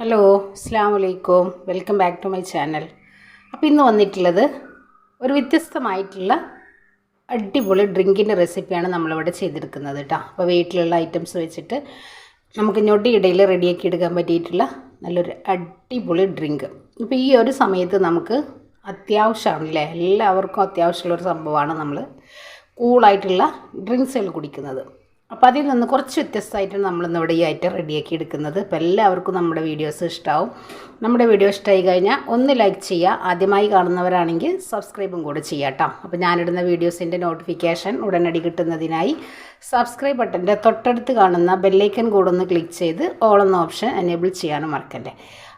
Hello അസ്സാം വലൈക്കും welcome back to my channel അപ്പോൾ ഇന്ന് വന്നിട്ടുള്ളത് ഒരു വ്യത്യസ്തമായിട്ടുള്ള അടിപൊളി ഡ്രിങ്കിന്റെ റെസിപ്പിയാണ് നമ്മളിവിടെ ചെയ്തെടുക്കുന്നത് കേട്ടോ അപ്പോൾ വീട്ടിലുള്ള ഐറ്റംസ് വെച്ചിട്ട് നമുക്ക് ഞൊടിയിടയിൽ റെഡിയാക്കി എടുക്കാൻ പറ്റിയിട്ടുള്ള നല്ലൊരു അടിപൊളി ഡ്രിങ്ക്. ഇപ്പോൾ ഈ ഒരു സമയത്ത് നമുക്ക് അത്യാവശ്യമാണല്ലേ എല്ലാവർക്കും അത്യാവശ്യമുള്ളൊരു സംഭവമാണ് നമ്മൾ കൂളായിട്ടുള്ള ഡ്രിങ്ക്സുകൾ കുടിക്കുന്നത്. അപ്പോൾ അതിൽ നിന്ന് കുറച്ച് വ്യത്യസ്തമായിട്ടാണ് നമ്മളിന്ന് ഇവിടെ ഈ ഐറ്റം റെഡിയാക്കി എടുക്കുന്നത്. അപ്പോൾ എല്ലാവർക്കും നമ്മുടെ വീഡിയോസ് ഇഷ്ടമാവും നമ്മുടെ വീഡിയോ ഇഷ്ടമായി കഴിഞ്ഞാൽ ഒന്ന് ലൈക്ക് ചെയ്യുക. ആദ്യമായി കാണുന്നവരാണെങ്കിൽ സബ്സ്ക്രൈബും കൂടെ ചെയ്യുക കേട്ടോ അപ്പോൾ ഞാനിടുന്ന വീഡിയോസിന്റെ നോട്ടിഫിക്കേഷൻ ഉടനടി കിട്ടുന്നതിനായി സബ്സ്ക്രൈബ് ബട്ടന്റെ തൊട്ടടുത്ത് കാണുന്ന ബെല്ലൈക്കൻ കൂടെ ഒന്ന് ക്ലിക്ക് ചെയ്ത് ഓൾ എന്ന ഓപ്ഷൻ എനേബിൾ ചെയ്യാനും മറക്കല്ലേ.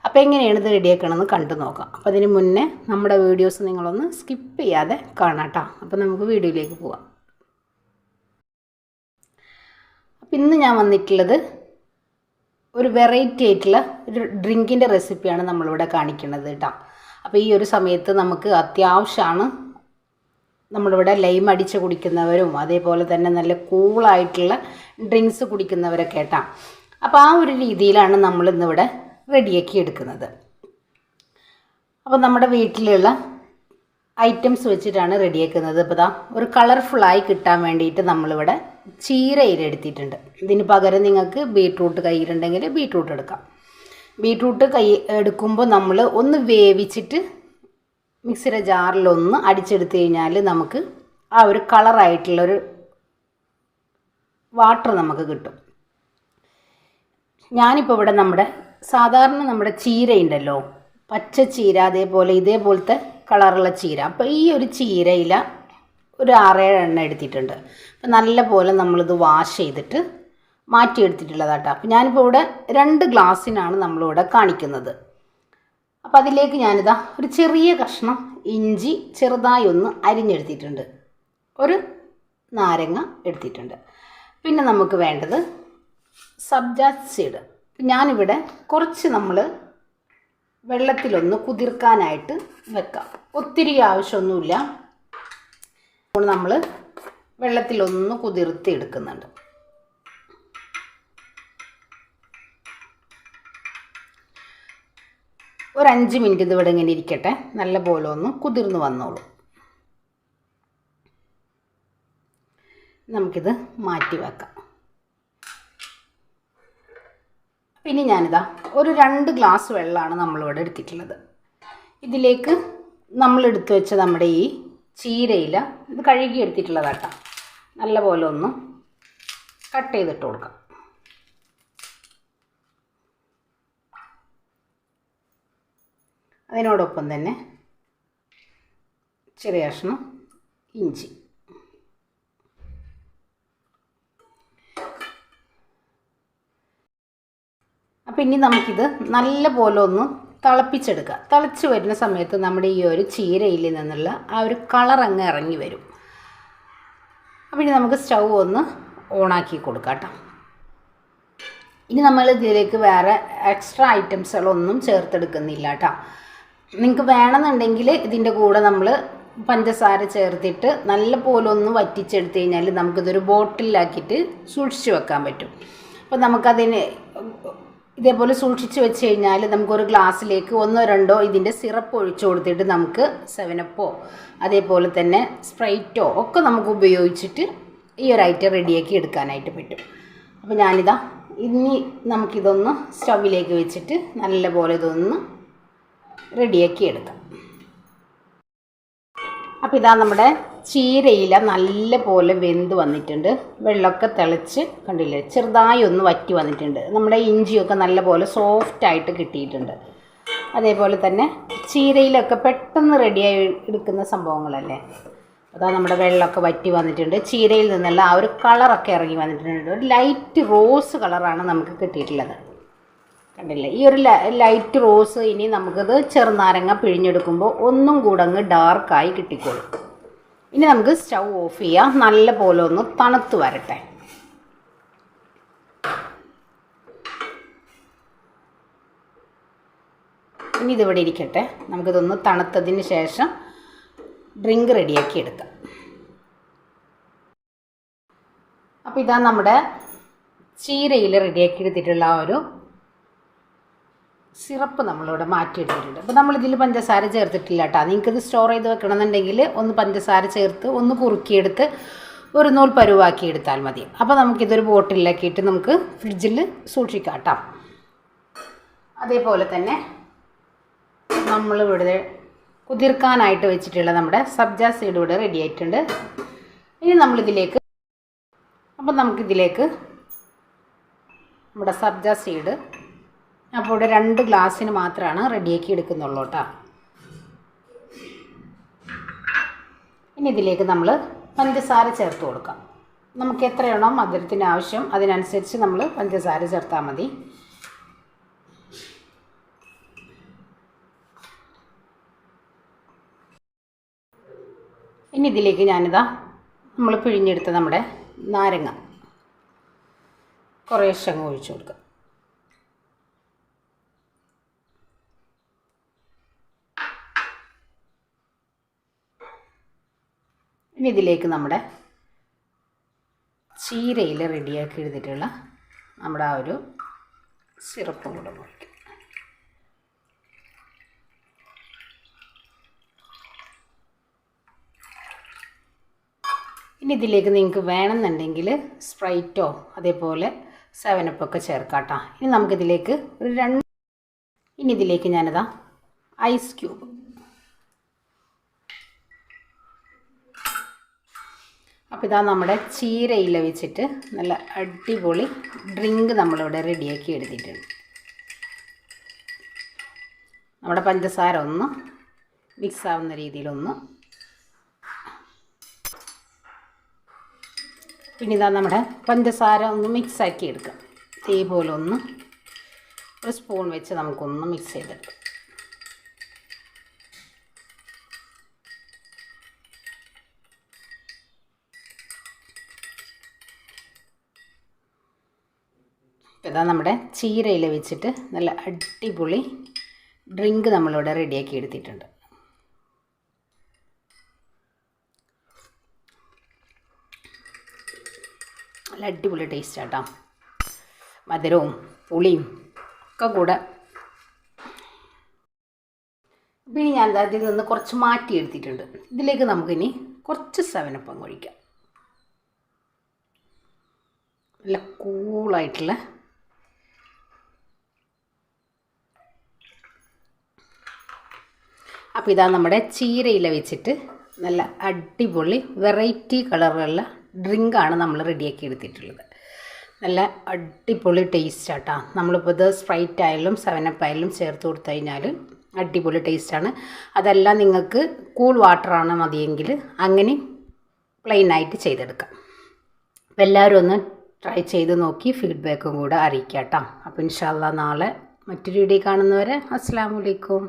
അപ്പോൾ എങ്ങനെയാണ് ഇത് റെഡിയാക്കണമെന്ന് കണ്ടു നോക്കാം. അപ്പോൾ അതിന് മുന്നേ നമ്മുടെ വീഡിയോസ് നിങ്ങളൊന്ന് സ്കിപ്പ് ചെയ്യാതെ കാണാം കേട്ടോ അപ്പോൾ നമുക്ക് വീഡിയോയിലേക്ക് പോവാം. അപ്പം ഇന്ന് ഞാൻ വന്നിട്ടുള്ളത് ഒരു വെറൈറ്റി ആയിട്ടുള്ള ഒരു ഡ്രിങ്കിന്റെ റെസിപ്പിയാണ് നമ്മളിവിടെ കാണിക്കുന്നത് കേട്ടോ അപ്പോൾ ഈ ഒരു സമയത്ത് നമുക്ക് അത്യാവശ്യമാണ് നമ്മളിവിടെ ലൈം അടിച്ച് കുടിക്കുന്നവരും അതേപോലെ തന്നെ നല്ല കൂളായിട്ടുള്ള ഡ്രിങ്ക്സ് കുടിക്കുന്നവരൊക്കെ കേട്ടോ അപ്പോൾ ആ ഒരു രീതിയിലാണ് നമ്മൾ ഇന്നിവിടെ റെഡിയാക്കി എടുക്കുന്നത്. അപ്പോൾ നമ്മുടെ വീട്ടിലുള്ള ഐറ്റംസ് വെച്ചിട്ടാണ് റെഡിയാക്കുന്നത് ഇപ്പോൾ ദാ ഒരു കളർഫുള്ളായി കിട്ടാൻ വേണ്ടിയിട്ട് നമ്മളിവിടെ ചീരയില എടുത്തിട്ടുണ്ട്. ഇതിന് പകരം നിങ്ങൾക്ക് ബീട്രൂട്ട് കയ്യിലുണ്ടെങ്കിൽ ബീട്രൂട്ട് എടുക്കാം. ബീട്രൂട്ട് കൈ എടുക്കുമ്പോൾ നമ്മൾ ഒന്ന് വേവിച്ചിട്ട് മിക്സിയുടെ ജാറിലൊന്ന് അടിച്ചെടുത്ത് കഴിഞ്ഞാൽ നമുക്ക് ആ ഒരു കളറായിട്ടുള്ളൊരു വാട്ടർ നമുക്ക് കിട്ടും. ഞാനിപ്പോൾ ഇവിടെ നമ്മുടെ സാധാരണ നമ്മുടെ ചീരയുണ്ടല്ലോ പച്ച ചീര അതേപോലെ ഇതേപോലത്തെ കളറുള്ള ചീര. അപ്പോൾ ഈ ഒരു ചീരയില ഒരു ആറേഴ് എണ്ണ എടുത്തിട്ടുണ്ട്. അപ്പം നല്ല പോലെ നമ്മളിത് വാഷ് ചെയ്തിട്ട് മാറ്റിയെടുത്തിട്ടുള്ളതാട്ടോ. അപ്പം ഞാനിപ്പോൾ ഇവിടെ രണ്ട് ഗ്ലാസ്സിനാണ് നമ്മളിവിടെ കാണിക്കുന്നത്. അപ്പോൾ അതിലേക്ക് ഞാനിതാ ഒരു ചെറിയ കഷ്ണം ഇഞ്ചി ചെറുതായി ഒന്ന് അരിഞ്ഞെടുത്തിട്ടുണ്ട്. ഒരു നാരങ്ങ എടുത്തിട്ടുണ്ട്. പിന്നെ നമുക്ക് വേണ്ടത് സബ്ജാ സീഡ്. ഞാനിവിടെ കുറച്ച് നമ്മൾ വെള്ളത്തിലൊന്ന് കുതിർക്കാനായിട്ട് വെക്കാം. ഒത്തിരി ആവശ്യമൊന്നുമില്ല. നമ്മൾ വെള്ളത്തിലൊന്ന് കുതിർത്തി എടുക്കുന്നുണ്ട്. ഒരു അഞ്ച് മിനിറ്റ് ഇത് ഇവിടെ ഇങ്ങനെ ഇരിക്കട്ടെ. നല്ല പോലെ ഒന്ന് കുതിർന്ന് വന്നോളൂ. നമുക്കിത് മാറ്റി വെക്കാം. പിന്നെ ഞാനിതാ ഒരു രണ്ട് ഗ്ലാസ് വെള്ളമാണ് നമ്മളിവിടെ എടുത്തിട്ടുള്ളത്. ഇതിലേക്ക് നമ്മൾ എടുത്തു വെച്ച നമ്മുടെ ഈ ചീരയില ഇത് കഴുകി എടുത്തിട്ടുള്ളതാട്ടോ നല്ല പോലെ ഒന്ന് കട്ട് ചെയ്തിട്ട് കൊടുക്കാം. അതിനോടൊപ്പം തന്നെ ചെറിയ കഷ്ണം ഇഞ്ചി. അപ്പം ഇനി നമുക്കിത് നല്ല പോലെ ഒന്ന് തിളപ്പിച്ചെടുക്കുക. തിളച്ച് വരുന്ന സമയത്ത് നമ്മുടെ ഈ ഒരു ചീരയിൽ നിന്നുള്ള ആ ഒരു കളർ അങ്ങ് ഇറങ്ങി വരും. ഇനി നമുക്ക് സ്റ്റൗ ഒന്ന് ഓണാക്കി കൊടുക്കാം ഇനി നമ്മൾ ഇതിലേക്ക് വേറെ എക്സ്ട്രാ ഐറ്റംസുകളൊന്നും ചേർത്തെടുക്കുന്നില്ല കേട്ടോ. നിങ്ങൾക്ക് വേണമെന്നുണ്ടെങ്കിൽ ഇതിന്റെ കൂടെ നമ്മൾ പഞ്ചസാര ചേർത്തിട്ട് നല്ല പോലെ ഒന്ന് വറ്റിച്ചെടുത്ത് കഴിഞ്ഞാൽ നമുക്കിതൊരു ബോട്ടിലാക്കിയിട്ട് സൂക്ഷിച്ചു വെക്കാൻ പറ്റും. അപ്പോൾ നമുക്കതിന് ഇതേപോലെ സൂക്ഷിച്ചു വെച്ച് കഴിഞ്ഞാൽ നമുക്കൊരു ഗ്ലാസ്സിലേക്ക് ഒന്നോ രണ്ടോ ഇതിന്റെ സിറപ്പ് ഒഴിച്ചു കൊടുത്തിട്ട് നമുക്ക് സെവനപ്പോ അതേപോലെ തന്നെ സ്പ്രൈറ്റോ ഒക്കെ നമുക്ക് ഉപയോഗിച്ചിട്ട് ഈ ഒരു ഐറ്റം റെഡിയാക്കി എടുക്കാനായിട്ട് പറ്റും. അപ്പോൾ ഞാനിതാ ഇനി നമുക്കിതൊന്ന് സ്റ്റവിലേക്ക് വെച്ചിട്ട് നല്ല പോലെ ഇതൊന്ന് റെഡിയാക്കി എടുക്കാം. അപ്പോൾ ഇതാ നമ്മുടെ ചീരയില നല്ലപോലെ വെന്ത് വന്നിട്ടുണ്ട്. വെള്ളമൊക്കെ തിളച്ച് കണ്ടില്ലേ? ചെറുതായി ഒന്ന് വറ്റി വന്നിട്ടുണ്ട്. നമ്മുടെ ഇഞ്ചിയൊക്കെ നല്ലപോലെ സോഫ്റ്റായിട്ട് കിട്ടിയിട്ടുണ്ട്. അതേപോലെ തന്നെ ചീരയിലൊക്കെ പെട്ടെന്ന് റെഡിയായി എടുക്കുന്ന സംഭവങ്ങളല്ലേ? അതാ നമ്മുടെ വെള്ളമൊക്കെ വറ്റി വന്നിട്ടുണ്ട്. ചീരയിൽ നിന്നുള്ള ആ ഒരു കളറൊക്കെ ഇറങ്ങി വന്നിട്ടുണ്ട്. ഒരു ലൈറ്റ് റോസ് കളറാണ് നമുക്ക് കിട്ടിയിട്ടുള്ളത്. കണ്ടില്ലേ? ഈ ഒരു ലൈറ്റ് റോസ് ഇനി നമുക്കത് ചെറുനാരങ്ങ പിഴിഞ്ഞെടുക്കുമ്പോൾ ഒന്നും കൂടെ അങ്ങ് ഡാർക്കായി കിട്ടിക്കോളും. ഇനി നമുക്ക് സ്റ്റൗ ഓഫ് ചെയ്യാം. നല്ല പോലെ ഒന്ന് തണുത്ത് വരട്ടെ. ഇനി ഇതിവിടെ ഇരിക്കട്ടെ. നമുക്കിതൊന്ന് തണുത്തതിന് ശേഷം ഡ്രിങ്ക് റെഡിയാക്കി എടുക്കാം. അപ്പോൾ ഇതാ നമ്മുടെ ചീരയിൽ റെഡിയാക്കി എടുത്തിട്ടുള്ള ആ ഒരു സിറപ്പ് നമ്മളിവിടെ മാറ്റിയെടുത്തിട്ടുണ്ട് അപ്പോൾ നമ്മളിതിൽ പഞ്ചസാര ചേർത്തിട്ടില്ല കേട്ടോ. നിങ്ങൾക്കിത് സ്റ്റോർ ചെയ്ത് വെക്കണമെന്നുണ്ടെങ്കിൽ ഒന്ന് പഞ്ചസാര ചേർത്ത് ഒന്ന് കുറുക്കിയെടുത്ത് ഒരു നൂൽ പരുവാക്കി എടുത്താൽ മതി. അപ്പോൾ നമുക്കിതൊരു ബോട്ടിലാക്കിയിട്ട് നമുക്ക് ഫ്രിഡ്ജിൽ സൂക്ഷിക്കാം കേട്ടോ. അതേപോലെ തന്നെ നമ്മളിവിടെ കുതിർക്കാനായിട്ട് വെച്ചിട്ടുള്ള നമ്മുടെ സബ്ജ സീഡ് ഇവിടെ റെഡി ആയിട്ടുണ്ട്. ഇനി നമ്മളിതിലേക്ക് അപ്പം നമുക്കിതിലേക്ക് നമ്മുടെ സബ്ജ സീഡ് അപ്പോൾ ഇവിടെ രണ്ട് ഗ്ലാസ്സിന് മാത്രമാണ് റെഡിയാക്കി എടുക്കുന്നുള്ളൂ കേട്ടോ. ഇനി ഇതിലേക്ക് നമ്മൾ പഞ്ചസാര ചേർത്ത് കൊടുക്കാം. നമുക്ക് എത്രയാണോ മധുരത്തിന് ആവശ്യം അതിനനുസരിച്ച് നമ്മൾ പഞ്ചസാര ചേർത്താൽ മതി. ഇനി ഇതിലേക്ക് ഞാനിതാ നമ്മൾ പിഴിഞ്ഞെടുത്ത നമ്മുടെ നാരങ്ങ കുറേശ്ശെ അങ്ങ് ഒഴിച്ചു കൊടുക്കുക ഇനി ഇതിലേക്ക് നമ്മുടെ ചീരയിൽ റെഡിയാക്കി എടുത്തിട്ടുള്ള നമ്മുടെ ആ ഒരു സിറപ്പും കൂടെ ഒഴിക്കും. ഇനി ഇതിലേക്ക് നിങ്ങൾക്ക് വേണമെന്നുണ്ടെങ്കിൽ സ്പ്രൈറ്റോ അതേപോലെ സെവനപ്പൊക്കെ ചേർക്കാട്ടോ. ഇനി നമുക്കിതിലേക്ക് ഒരു രണ്ട് ഇനി ഇതിലേക്ക് ഞാനിതാ ഐസ് ക്യൂബ് അപ്പോൾ ഇതാ നമ്മുടെ ചീരയില വെച്ചിട്ട് നല്ല അടിപൊളി ഡ്രിങ്ക് നമ്മളിവിടെ റെഡിയാക്കി എടുത്തിട്ടുണ്ട്. നമ്മുടെ പഞ്ചസാര ഒന്ന് മിക്സ് ആവുന്ന രീതിയിലൊന്ന്. പിന്നെ ഇതാ നമ്മുടെ പഞ്ചസാര ഒന്ന് മിക്സാക്കി എടുക്കാം. ഇതേപോലെ ഒന്ന് ഒരു സ്പൂൺ വെച്ച് നമുക്കൊന്ന് മിക്സ് ചെയ്തെടുക്കാം. ഇതാ നമ്മുടെ ചീരയിൽ വെച്ചിട്ട് നല്ല അടിപൊളി ഡ്രിങ്ക് നമ്മളിവിടെ റെഡിയാക്കി എടുത്തിട്ടുണ്ട്. നല്ല അടിപൊളി ടേസ്റ്റ് ആട്ടോ മധുരവും പുളിയും ഒക്കെ കൂടെ. പിന്നെ ഞാൻ അതിൽ നിന്ന് കുറച്ച് മാറ്റി എടുത്തിട്ടുണ്ട്. ഇതിലേക്ക് നമുക്കിനി കുറച്ച് സെവനപ്പം കഴിക്കാം നല്ല കൂളായിട്ടുള്ള അപ്പോൾ ഇതാ നമ്മുടെ ചീരയില വെച്ചിട്ട് നല്ല അടിപൊളി വെറൈറ്റി കളറുള്ള ഡ്രിങ്കാണ് നമ്മൾ റെഡിയാക്കി എടുത്തിട്ടുള്ളത്. നല്ല അടിപൊളി ടേസ്റ്റ് ആട്ടാ. നമ്മളിപ്പോൾ ഇത് സ്പ്രൈറ്റ് ആയാലും സെവനപ്പ് ആയാലും ചേർത്ത് കൊടുത്തു കഴിഞ്ഞാൽ അടിപൊളി ടേസ്റ്റാണ് അതല്ല നിങ്ങൾക്ക് കൂൾ വാട്ടറാണ് മതിയെങ്കിൽ അങ്ങനെ പ്ലെയിൻ ആയിട്ട് ചെയ്തെടുക്കാം. അപ്പോൾ എല്ലാവരും ഒന്ന് ട്രൈ ചെയ്ത് നോക്കി ഫീഡ്ബാക്കും കൂടെ അറിയിക്കാം കേട്ടോ അപ്പോൾ ഇൻഷാല്ല നാളെ മറ്റൊരു വീഡിയോ കാണുന്നവരെ അസ്സാം വലൈക്കും